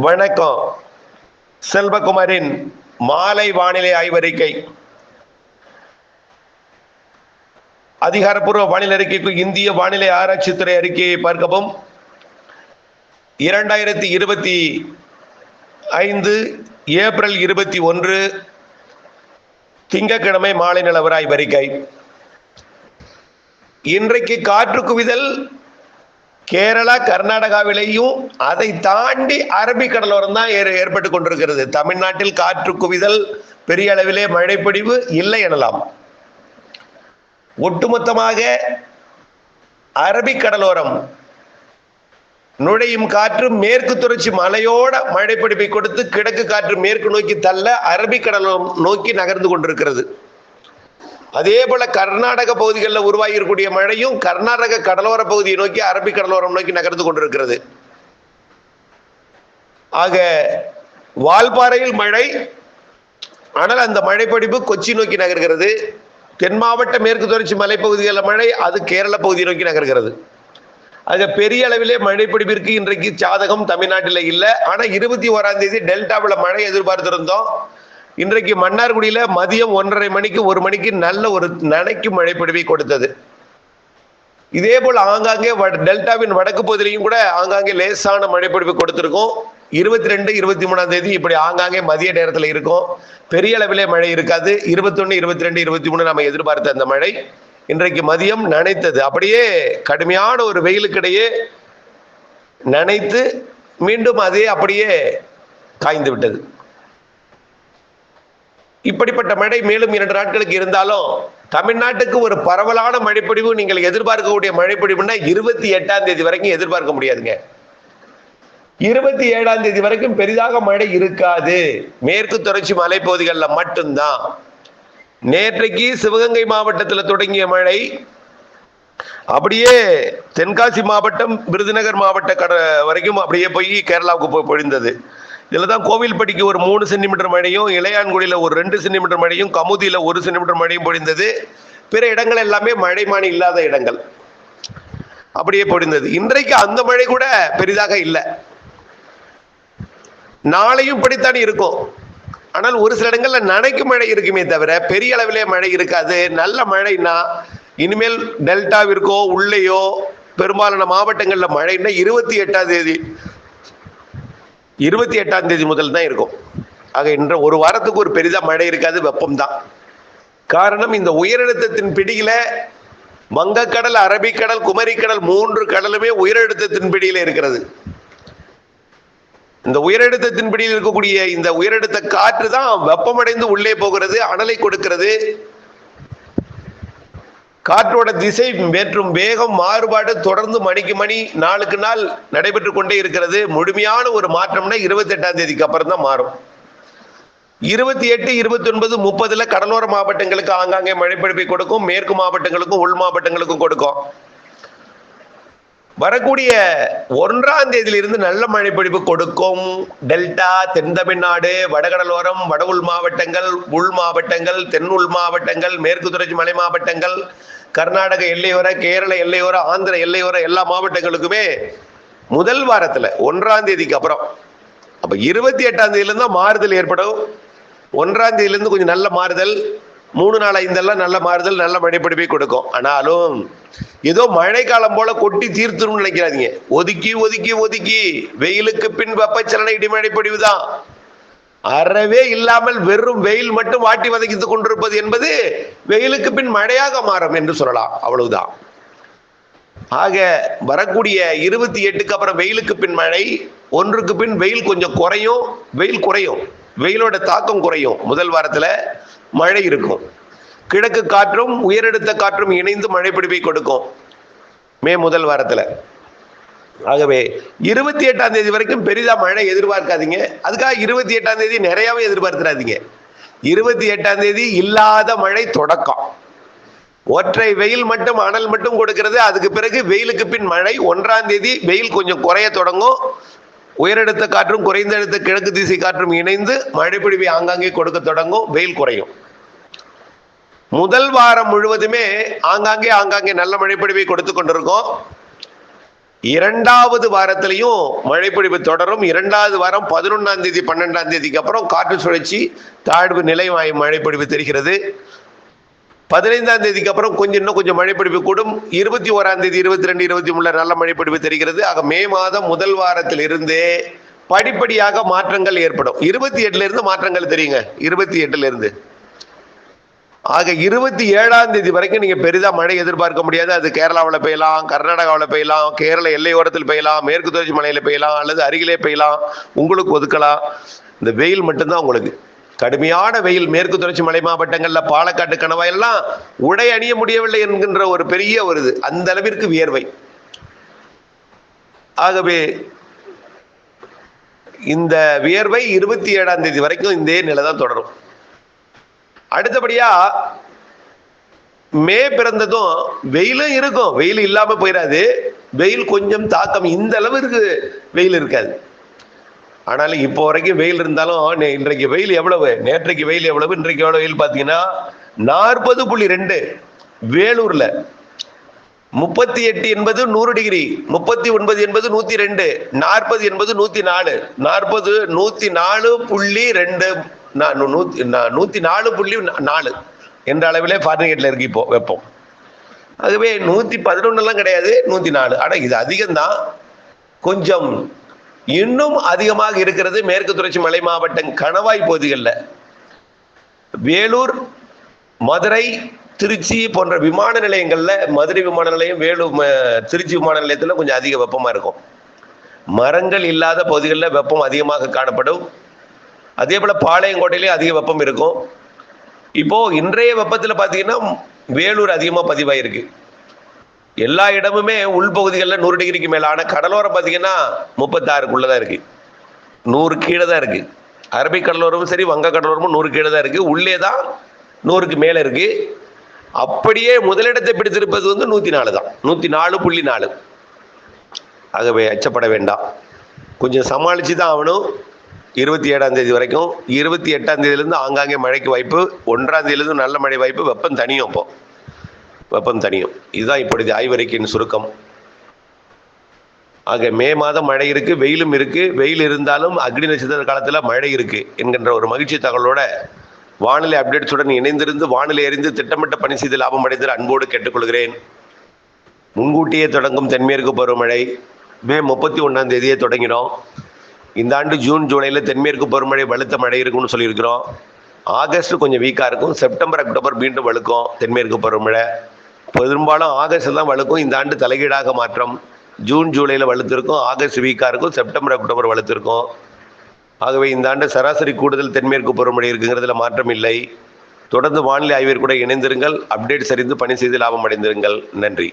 வணக்கம். செல்வகுமாரின் மாலை வானிலை ஆய்வறிக்கை. அதிகாரப்பூர்வ வானிலை அறிக்கைக்கு இந்திய வானிலை ஆராய்ச்சித்துறை அறிக்கையை பார்க்கவும். இரண்டாயிரத்தி இருபத்தி ஐந்து ஏப்ரல் இருபத்தி ஒன்று திங்கக்கிழமை மாலை நிலவர வரிக்கை இன்றைக்கு காற்று குவிதல் கேரளா கர்நாடகாவிலேயும் அதை தாண்டி அரபிக்கடலோரம் தான் ஏற்பட்டு கொண்டிருக்கிறது. தமிழ்நாட்டில் காற்று குவிதல் பெரிய அளவிலே மழைப்பொடிவு இல்லை எனலாம். ஒட்டுமொத்தமாக அரபிக்கடலோரம் நுழையும் காற்று மேற்கு தொடர்ச்சி மலையோட மழைப்பிடிப்பை கொடுத்து கிழக்கு காற்று மேற்கு நோக்கி தள்ள அரபிக்கடலோரம் நோக்கி நகர்ந்து கொண்டிருக்கிறது. அதே போல கர்நாடக பகுதிகளில் உருவாகி இருக்கக்கூடிய மழையும் கர்நாடக கடலோர பகுதியை நோக்கி அரபிக் கடலோரம் நோக்கி நகர்ந்து கொண்டிருக்கிறது. ஆக வால்பாறையில் மழை ஆனால் அந்த மழைப்படிப்பு கொச்சி நோக்கி நகர்கிறது. தென் மாவட்ட மேற்கு தொடர்ச்சி மலைப்பகுதிகளில் மழை அது கேரள பகுதியை நோக்கி நகர்கிறது. ஆக பெரிய அளவிலே மழைப்பிடிப்பிற்கு இன்றைக்கு சாதகம் தமிழ்நாட்டில் இல்லை. ஆனால் இருபத்தி ஓராம் தேதி டெல்டாவில் மழை எதிர்பார்த்திருந்தோம். இன்றைக்கு மன்னார்குடியில மதியம் ஒன்றரை மணிக்கு ஒரு மணிக்கு நல்ல ஒரு நனைக்கும் மழைப்பிடிவை கொடுத்தது. இதே போல் ஆங்காங்கே வட- டெல்டாவின் வடக்கு பகுதியிலையும் கூட ஆங்காங்கே லேசான மழைப்பிடிப்பு கொடுத்திருக்கும். இருபத்தி ரெண்டு இருபத்தி மூணாம் தேதி இப்படி ஆங்காங்கே மதிய நேரத்தில் இருக்கும். பெரிய அளவிலே மழை இருக்காது. இருபத்தொன்னு இருபத்தி ரெண்டு இருபத்தி மூணு நம்ம எதிர்பார்த்த அந்த மழை இன்றைக்கு மதியம் நனைத்தது. அப்படியே கடுமையான ஒரு வெயிலுக்கிடையே நனைத்து மீண்டும் அதே அப்படியே காய்ந்து விட்டது. இப்படிப்பட்ட மழை மேலும் இரண்டு நாட்களுக்கு இருந்தாலும் தமிழ்நாட்டுக்கு ஒரு பரவலான மழைப்பொழிவு நீங்கள் எதிர்பார்க்கக்கூடிய மழைப்பொழிவுன்னா இருபத்தி எட்டாம் தேதி வரைக்கும் எதிர்பார்க்க முடியாதுங்க. இருபத்தி ஏழாம் தேதி வரைக்கும் பெரிதாக மழை இருக்காது. மேற்கு தொடர்ச்சி மலைப்பகுதிகளில் மட்டும்தான். நேற்றைக்கு சிவகங்கை மாவட்டத்தில் தொடங்கிய மழை அப்படியே தென்காசி மாவட்டம் விருதுநகர் மாவட்ட கட வரைக்கும் அப்படியே போய் கேரளாவுக்கு போய் பொழிந்தது. இதில் தான் கோவில்பட்டிக்கு ஒரு மூணு சென்டிமீட்டர் மழையும் இளையான்குடியில் ஒரு ரெண்டு சென்டிமீட்டர் மழையும் கமுதியில் ஒரு சென்டிமீட்டர் மழையும் பொழிந்தது. பிற இடங்கள் எல்லாமே மழைமானி இல்லாத இடங்கள். அப்படியே பொழிந்தது. இன்றைக்கு அந்த மழை கூட பெரிதாக இல்லை. நாளையும் இப்படித்தான் இருக்கும். ஆனால் ஒரு சில இடங்களில் நனைக்கும் மழை இருக்குமே தவிர பெரிய அளவிலே மழை இருக்காது. நல்ல மழைன்னா இனிமேல் டெல்டாவிற்கோ உள்ளேயோ பெரும்பாலான மாவட்டங்களில் மழைன்னா இருபத்தி எட்டாம் தேதி இருபத்தி எட்டாம் தேதி முதல் தான் இருக்கும். ஆக இன்ற ஒரு வாரத்துக்கு ஒரு பெரிதா மழை இருக்காது வெப்பம் தான் காரணம் இந்த உயரழுத்தத்தின் பிடியில வங்கக்கடல் அரபிக்கடல் குமரிக்கடல் மூன்று கடலுமே உயரழுத்தத்தின் பிடியில இருக்கிறது. இந்த உயரழுத்தத்தின் பிடியில் இருக்கக்கூடிய இந்த உயரழுத்த காற்று தான் வெப்பமடைந்து உள்ளே போகிறது அனலை கொடுக்கிறது. காற்றோட திசை மற்றும் வேகம் மாறுபாடு தொடர்ந்து மணிக்கு மணி நாளுக்கு நாள் நடைபெற்று கொண்டே இருக்கிறது. முழுமையான ஒரு மாற்றம்னா இருபத்தி எட்டாம் தேதிக்கு அப்புறம் தான் மாறும். இருபத்தி எட்டு இருபத்தி ஒன்பது முப்பதுல கடலோர மாவட்டங்களுக்கு ஆங்காங்கே மழைப்பிடிப்பை கொடுக்கும். மேற்கு மாவட்டங்களுக்கும் உள் மாவட்டங்களுக்கும் கொடுக்கும். வரக்கூடிய ஒன்றாம் தேதியிலிருந்து நல்ல மழைப்பொழிவு கொடுக்கும். டெல்டா தென் தமிழ்நாடு வடகடலோரம் வட உள் மாவட்டங்கள் உள் மாவட்டங்கள் தென் உள் மாவட்டங்கள் மேற்கு தொடர்ச்சி மலை மாவட்டங்கள் கர்நாடக எல்லையோர கேரள எல்லையோர ஆந்திர எல்லையோர எல்லா மாவட்டங்களுக்குமே முதல் வாரத்துல ஒன்றாம் தேதிக்கு அப்புறம் அப்ப இருபத்தி எட்டாம் தேதியிலிருந்து தான் மாறுதல் ஏற்படும். ஒன்றாம் தேதியிலிருந்து கொஞ்சம் நல்ல மாறுதல் மூணு நாள் ஐந்தெல்லாம் நல்ல மாறுதல் நல்ல மழைப்பிடிப்பை கொடுக்கும். ஆனாலும் ஏதோ மழைக்காலம் போல கொட்டி தீர்த்துரும் நினைக்கிறாதீங்க ஒதுக்கி ஒதுக்கி ஒதுக்கி வெயிலுக்கு பின் வெப்பச்சலனை இடிமழை பொடிவுதான் அறவே இல்லாமல் வெறும் வெயில் மட்டும் வாட்டி வதக்கித்துக் கொண்டிருப்பது என்பது வெயிலுக்கு பின் மழையாக மாறும் என்று சொல்லலாம். அவ்வளவுதான். ஆக வரக்கூடிய இருபத்தி எட்டுக்கு அப்புறம் வெயிலுக்கு பின் மழை ஒன்றுக்கு பின் வெயில் கொஞ்சம் குறையும் வெயில் குறையும். வெயிலோட தாக்கம் குறையும். முதல் வாரத்துல மழை இருக்கும். கிழக்கு காற்றும் உயரழுத்த காற்றும் இணைந்து மழை பிடிப்பை கொடுக்கும். மே முதல் வாரத்துல. ஆகவே இருபத்தி எட்டாம் தேதி வரைக்கும் பெரிதா மழை எதிர்பார்க்காதீங்க. அதுக்காக இருபத்தி எட்டாம் தேதி நிறையவே எதிர்பார்த்துறாதீங்க இருபத்தி எட்டாம் தேதி இல்லாத மழை தொடக்கம். ஒற்றை வெயில் மட்டும் அனல் மட்டும் கொடுக்கிறது. அதுக்கு பிறகு வெயிலுக்கு பின் மழை. ஒன்றாம் தேதி வெயில் கொஞ்சம் குறைய தொடங்கும். உயரடுத்த காற்றும் குறைந்த அடுத்த கிழக்கு திசை காற்றும் இணைந்து மழைப்பிடிவை ஆங்காங்கே கொடுக்க தொடங்கும். வெயில் குறையும். முதல் வாரம் முழுவதுமே ஆங்காங்கே ஆங்காங்கே நல்ல மழைப்பிடிவை கொடுத்து கொண்டிருக்கோம். இரண்டாவது வாரத்திலையும் மழைப்பொழிவு தொடரும். இரண்டாவது வாரம் பதினொன்றாம் தேதி பன்னெண்டாம் தேதிக்கு அப்புறம் காற்று சுழற்சி தாழ்வு நிலை வாயு மழைப்பொழிவு தெரிகிறது. பதினைந்தாம் தேதிக்கு அப்புறம் கொஞ்சம் இன்னும் கொஞ்சம் மழைப்பொழிவு கூடும். இருபத்தி ஓராம் தேதி இருபத்தி ரெண்டு இருபத்தி மூணுல நல்ல மழைப்பொழிவு தெரிகிறது. ஆக மே மாதம் முதல் வாரத்தில் இருந்தே படிப்படியாக மாற்றங்கள் ஏற்படும். இருபத்தி எட்டுல இருந்து மாற்றங்கள் தெரியுங்க. இருபத்தி எட்டுல இருந்து. ஆக இருபத்தி ஏழாம் தேதி வரைக்கும் நீங்க பெரிதா மழை எதிர்பார்க்க முடியாது. அது கேரளாவில் பெய்யலாம் கர்நாடகாவில் பெய்யலாம் கேரள எல்லையோரத்தில் பெய்யலாம் மேற்கு தொடர்ச்சி மலையில பெய்யலாம் அல்லது அருகிலே பெய்யலாம். உங்களுக்கு ஒதுக்கலாம். இந்த வெயில் மட்டும்தான் உங்களுக்கு. கடுமையான வெயில் மேற்கு தொடர்ச்சி மலை மாவட்டங்களில் பாலக்காட்டு கணவாயெல்லாம் உடை அணிய முடியவில்லை என்கின்ற ஒரு பெரிய ஒரு இது. அந்த அளவிற்கு வியர்வை. ஆகவே இந்த வியர்வை இருபத்தி ஏழாம் தேதி வரைக்கும் இதே நிலை தான் தொடரும். அடுத்தபடியா மே பிறந்ததும் வெயிலும் இருக்கும். வெயில் இல்லாம போயிடாது வெயில் கொஞ்சம் தாக்கம் இந்த அளவிற்கு வெயில் இருக்காது. ஆனாலும் இப்போ வரைக்கும் வெயில் இருந்தாலும் இன்றைக்கு வெயில் எவ்வளவு? நேற்றைக்கு வெயில் எவ்வளவு? இன்றைக்கு எவ்வளவு வெயில் பார்த்தீங்கன்னா நாற்பது புள்ளி ரெண்டு வேலூர்ல. முப்பத்தி எட்டு என்பது நூறு டிகிரி. முப்பத்தி ஒன்பது என்பது நூத்தி ரெண்டு. நாற்பது என்பது நூத்தி நாலு. நாற்பது நூத்தி நாலு புள்ளி ரெண்டு நூத்தி நூத்தி நாலு புள்ளி நாலு. என்ற அளவிலே ஃபாரன்ஹீட்ல இருக்கு இப்போ வெப்பம். ஆகவே நூத்தி பதினொன்னுலாம் கிடையாது நூத்தி நாலு. ஆனா இது அதிகம்தான். கொஞ்சம் இன்னும் அதிகமாக இருக்கிறது மேற்கு தொடர்ச்சி மலை மாவட்டம் கணவாய் பகுதிகளில். வேலூர் மதுரை திருச்சி போன்ற விமான நிலையங்கள்ல மதுரை விமான நிலையம் வேலூர் திருச்சி விமான நிலையத்துல கொஞ்சம் அதிக வெப்பமா இருக்கும். மரங்கள் இல்லாத பகுதிகளில் வெப்பம் அதிகமாக காணப்படும். அதே போல பாளையங்கோட்டையிலேயும் அதிக வெப்பம் இருக்கும். இப்போ இன்றைய வெப்பத்துல பாத்தீங்கன்னா வேலூர் அதிகமா பதிவாயிருக்கு. எல்லா இடமுமே உள்பகுதிகளில் நூறு டிகிரிக்கு மேலான கடலோரம் பார்த்தீங்கன்னா முப்பத்தாறுக்குள்ளதான் இருக்கு. நூறு கீழே தான் இருக்கு. அரபிக் கடலோரமும் சரி வங்க கடலோரமும் நூறு கீழே தான் இருக்கு. உள்ளே தான் நூறுக்கு மேலே இருக்கு. அப்படியே முதலிடத்தை பிடித்திருப்பது வந்து நூத்தி நாலு தான். நூத்தி நாலு புள்ளி நாலு. ஆகவே அச்சப்பட வேண்டாம். கொஞ்சம் சமாளிச்சு தான் ஆகணும். இருபத்தி ஏழாம் தேதி வரைக்கும் இருபத்தி எட்டாம் தேதியிலேருந்து ஆங்காங்கே மழைக்கு வாய்ப்பு ஒன்றாம் தேதியிலேருந்து நல்ல மழை வாய்ப்பு வெப்பம் தனியும் இப்போ. வெப்பம் தனியும். இதுதான் இப்பொழுது ஆய்வறிக்கையின் சுருக்கம். ஆக மே மாதம் மழை இருக்கு வெயிலும் இருக்கு. வெயில் இருந்தாலும் அக்னி நட்சத்திர காலத்தில் மழை இருக்கு என்கின்ற ஒரு மகிழ்ச்சி தகவலோட வானிலை அப்டேட்ஸுடன் இணைந்திருந்து வானிலை அறிந்து திட்டமிட்ட பணி செய்து லாபம் அடைந்து அன்போடு கேட்டுக்கொள்கிறேன். முன்கூட்டியே தொடங்கும் தென்மேற்கு பருவமழை. மே முப்பத்தி ஒன்றாம் தேதியே தொடங்கினோம் இந்த ஆண்டு ஜூன் ஜூலையில் தென்மேற்கு பருவமழை வலுத்த மழை இருக்கும்னு சொல்லியிருக்கிறோம். ஆகஸ்ட் கொஞ்சம் வீக்காக இருக்கும். செப்டம்பர் அக்டோபர் மீண்டும் வலுக்கும் தென்மேற்கு பருவமழை. பெரும்பாலும் ஆகஸ்ட் தான் வலுக்கும் இந்த ஆண்டு தலைகீழாக மாற்றம். ஜூன் ஜூலையில் வலுத்திருக்கும் ஆகஸ்ட் வீக்காக இருக்கும். செப்டம்பர் அக்டோபர் வலுத்திருக்கும் ஆகவே இந்த ஆண்டு சராசரி கூடுதல் தென்மேற்கு பருவமழை இருக்குங்கிறதுல மாற்றம் இல்லை. தொடர்ந்து வானிலை ஆய்விற்கு கூட இணைந்திருங்கள். அப்டேட் சரிந்து பணி செய்து லாபம் அடைந்திருங்கள். நன்றி.